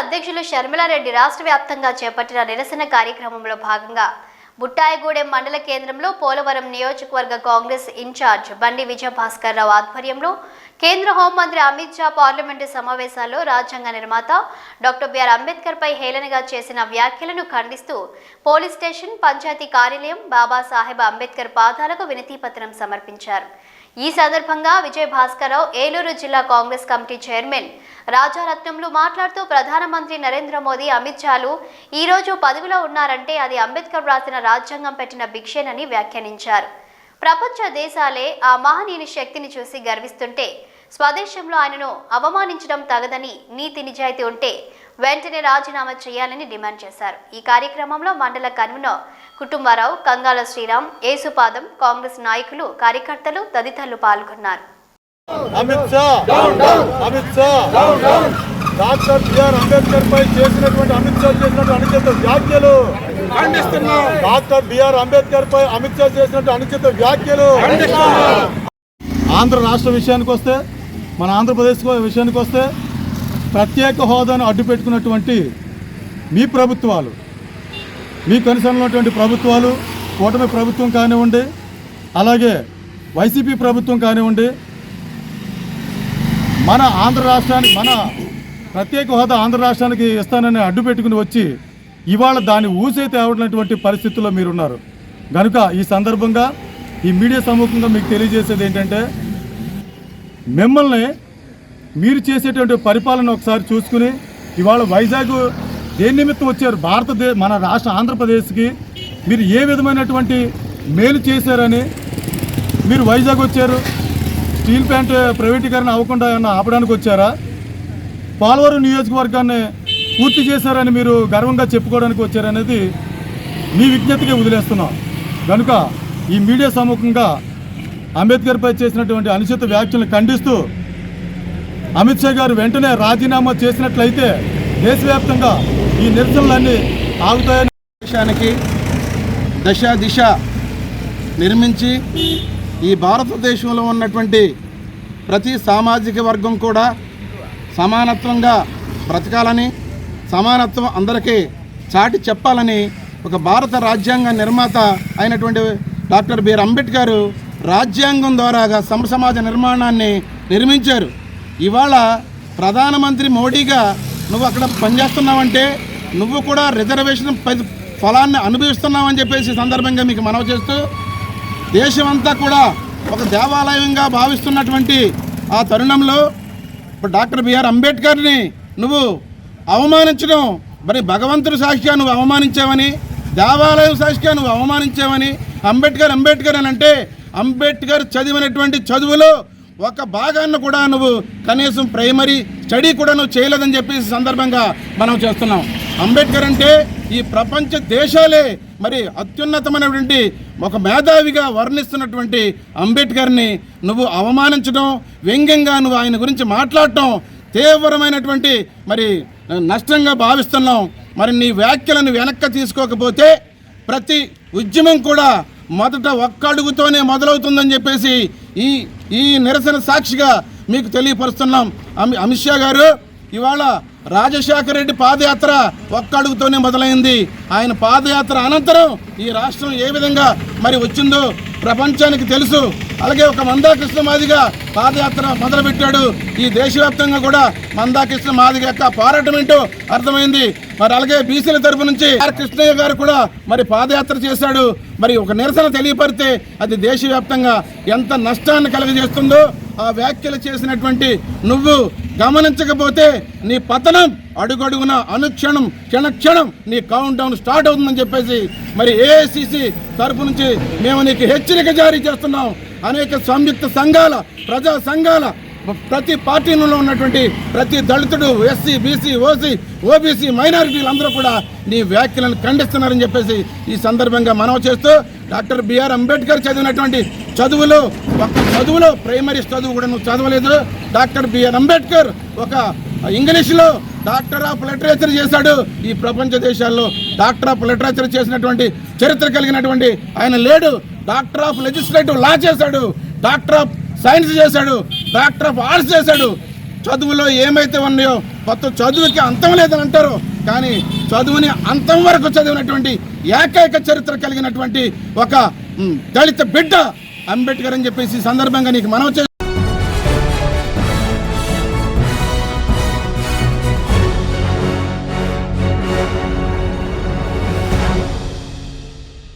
అధ్యక్షులు షర్మిలారెడ్డి రాష్ట్ర వ్యాప్తంగా చేపట్టిన నిరసన కార్యక్రమంలో భాగంగా బుట్టాయిగూడెం మండల కేంద్రంలో పోలవరం నియోజకవర్గ కాంగ్రెస్ ఇన్ఛార్జ్ బండి విజయభాస్కర్ రావు ఆధ్వర్యంలో కేంద్ర హోంమంత్రి అమిత్ షా పార్లమెంటు సమావేశాల్లో రాజ్యాంగ నిర్మాత డాక్టర్ బిఆర్ అంబేద్కర్ పై హేళనగా చేసిన వ్యాఖ్యలను ఖండిస్తూ పోలీస్ స్టేషన్ పంచాయతీ కార్యాలయం బాబాసాహెబ్ అంబేద్కర్ పాదాలకు వినతిపత్రం సమర్పించారు. ఈ సందర్భంగా విజయ్ భాస్కరరావు ఏలూరు జిల్లా కాంగ్రెస్ కమిటీ చైర్మన్. రాజారత్నంలు మాట్లాడుతూ ప్రధానమంత్రి నరేంద్ర మోదీ అమిత్ షాలు ఈ రోజు పదవిలో ఉన్నారంటే అది అంబేద్కర్ వ్రాసిన రాజ్యాంగం పెట్టిన భిక్షేనని వ్యాఖ్యానించారు. ప్రపంచ దేశాలే ఆ మహనీయుని శక్తిని చూసి గర్విస్తుంటే స్వదేశంలో ఆయనను అవమానించడం తగదని నీతి నిజాయితీ ఉంటే వెంటనే రాజీనామా చేయాలని డిమాండ్ చేశారు. ఈ కార్యక్రమంలో మండల కన్వీనర్ కుటుంబారావు కంగాల శ్రీరామ్ ఏసుపాదం కాంగ్రెస్ నాయకులు కార్యకర్తలు తదితరులు పాల్గొన్నారు. అమిత్ షా! అమిత్ షా! డాక్టర్ బిఆర్ అంబేద్కర్ పై చేసినటువంటి అమిత్ షా చేసినటువంటి అనుచిత వ్యాఖ్యలు. డాక్టర్ బిఆర్ అంబేద్కర్ పై అమిత్ షా చేసినటువంటి అనుచిత వ్యాఖ్యలు. ఆంధ్ర రాష్ట్ర విషయానికి వస్తే మన ఆంధ్రప్రదేశ్ విషయానికి వస్తే ప్రత్యేక హోదాను అడ్డు పెట్టుకున్నటువంటి మీ ప్రభుత్వాలు మీ కనుసన్నటువంటి ప్రభుత్వాలు కూటమి ప్రభుత్వం కానివ్వండి అలాగే వైసీపీ ప్రభుత్వం కానివ్వండి మన ఆంధ్ర రాష్ట్రానికి మన ప్రత్యేక హోదా ఆంధ్ర రాష్ట్రానికి ఇస్తానని అడ్డు పెట్టుకుని వచ్చి ఇవాళ దాన్ని ఊసే తేవడినటువంటి పరిస్థితుల్లో మీరున్నారు. కనుక ఈ సందర్భంగా ఈ మీడియా సముఖంగా మీకు తెలియజేసేది ఏంటంటే మిమ్మల్ని మీరు చేసేటువంటి పరిపాలన ఒకసారి చూసుకుని ఇవాళ వైజాగ్ దేని నిమిత్తం వచ్చారు? భారతదే మన రాష్ట్ర ఆంధ్రప్రదేశ్కి మీరు ఏ విధమైనటువంటి మేలు చేశారని మీరు వైజాగ్ వచ్చారు? స్టీల్ ప్లాంట్ ప్రైవేటీకరణ అవ్వకుండా ఏమన్నా ఆపడానికి వచ్చారా? పోలవరం నియోజకవర్గాన్ని పూర్తి చేశారని మీరు గర్వంగా చెప్పుకోవడానికి వచ్చారనేది మీ విజ్ఞతగా వదిలేస్తున్నాం. కనుక ఈ మీడియా సముఖంగా అంబేద్కర్పై చేసినటువంటి అనుచిత వ్యాఖ్యలను ఖండిస్తూ అమిత్ షా గారు వెంటనే రాజీనామా చేసినట్లయితే దేశవ్యాప్తంగా ఈ నిరసనలన్నీ ఆగుతాయని దేశానికి దశ దిశ నిర్మించి ఈ భారతదేశంలో ఉన్నటువంటి ప్రతి సామాజిక వర్గం కూడా సమానత్వంగా బ్రతకాలని సమానత్వం అందరికీ చాటి చెప్పాలని ఒక భారత రాజ్యాంగ నిర్మాత అయినటువంటి డాక్టర్ బిఆర్ అంబేద్కర్ రాజ్యాంగం ద్వారాగా సమ సమాజ నిర్మాణాన్ని నిర్మించారు. ఇవాళ ప్రధానమంత్రి మోడీగా నువ్వు అక్కడ పనిచేస్తున్నావంటే నువ్వు కూడా రిజర్వేషన్ ఫలాన్ని ఫలాన్ని అనుభవిస్తున్నావని చెప్పేసి సందర్భంగా మీకు మనవి చేస్తూ దేశమంతా కూడా ఒక దేవాలయంగా భావిస్తున్నటువంటి ఆ తరుణంలో ఇప్పుడు డాక్టర్ బిఆర్ అంబేద్కర్ని నువ్వు అవమానించడం మరి భగవంతుడు సాక్షిగా నువ్వు అవమానించావని దేవాలయం సాక్షిగా నువ్వు అవమానించావని అంబేద్కర్ అంబేద్కర్ అని అంటే అంబేద్కర్ చదివినటువంటి చదువులో ఒక భాగాన్ని కూడా నువ్వు కనీసం ప్రైమరీ స్టడీ కూడా నువ్వు చేయలేదని చెప్పేసి సందర్భంగా మనం చేస్తున్నాం. అంబేద్కర్ అంటే ఈ ప్రపంచ దేశాలే మరి అత్యున్నతమైనటువంటి ఒక మేధావిగా వర్ణిస్తున్నటువంటి అంబేద్కర్ని నువ్వు అవమానించడం వ్యంగ్యంగా నువ్వు ఆయన గురించి మాట్లాడటం తీవ్రమైనటువంటి మరి నష్టంగా భావిస్తున్నాం. మరి నీ వ్యాఖ్యలను వెనక్కి తీసుకోకపోతే ప్రతి ఉద్యమం కూడా మొదట ఒక్క అడుగుతోనే మొదలవుతుందని చెప్పేసి ఈ ఈ నిరసన సాక్షిగా మీకు తెలియపరుస్తున్నాం. అమి అమిత్ షా గారు ఇవాళ రాజశేఖర రెడ్డి పాదయాత్ర ఒక్క అడుగుతోనే మొదలైంది. ఆయన పాదయాత్ర అనంతరం ఈ రాష్ట్రం ఏ విధంగా మరి వచ్చిందో ప్రపంచానికి తెలుసు. అలాగే ఒక మందాకృష్ణ మాదిగా పాదయాత్ర మొదలుపెట్టాడు. ఈ దేశవ్యాప్తంగా కూడా మందాకృష్ణ మాదిగ యొక్క పోరాటం ఏంటో అర్థమైంది. మరి అలాగే బీసీల తరపు నుంచి ఆర్ కృష్ణయ్య గారు కూడా మరి పాదయాత్ర చేశాడు. మరి ఒక నిరసన తెలియపరితే అది దేశవ్యాప్తంగా ఎంత నష్టాన్ని కలుగజేస్తుందో ఆ వ్యాఖ్యలు చేసినటువంటి నువ్వు గమనించకపోతే నీ పతనం అడుగడుగున అనుక్షణం క్షణక్షణం నీ కౌంట్ డౌన్ స్టార్ట్ అవుతుందని చెప్పేసి మరి ఏఐసిసి తరపు నుంచి మేము నీకు హెచ్చరిక జారీ చేస్తున్నాం. అనేక సంయుక్త సంఘాల ప్రజా సంఘాల ప్రతి పార్టీలో ఉన్నటువంటి ప్రతి దళితుడు ఎస్సీ బీసీ ఓసీ ఓబీసీ మైనారిటీలు అందరూ కూడా నీ వ్యాఖ్యలను ఖండిస్తున్నారని చెప్పేసి ఈ సందర్భంగా మనవి చేస్తూ డాక్టర్ బిఆర్ అంబేద్కర్ చదివినటువంటి చదువులో ఒక చదువులో ప్రైమరీ చదువు కూడా నువ్వు చదవలేదు. డాక్టర్ బిఆర్ అంబేద్కర్ ఒక ఇంగ్లీష్లో డాక్టర్ ఆఫ్ లిటరేచర్ చేశాడు ఈ ప్రపంచ దేశాల్లో. డాక్టర్ ఆఫ్ లిటరేచర్ చేసినటువంటి చరిత్ర కలిగినటువంటి ఆయన లేడు. డాక్టర్ ఆఫ్ లెజిస్లేటివ్ లా చేశాడు. డాక్టర్ ఆఫ్ సైన్స్ చేశాడు. డాక్టర్ ఆఫ్ ఆర్ట్స్ చేశాడు. చదువులో ఏమైతే ఉన్నాయో కొత్త చదువుకి అంతం లేదని అంటారు. కానీ చదువుని అంతం వరకు చదివినటువంటి ఏకైక చరిత్ర కలిగినటువంటి ఒక దళిత బిడ్డ అంబేద్కర్ అని చెప్పేసి సందర్భంగా నీకు మనం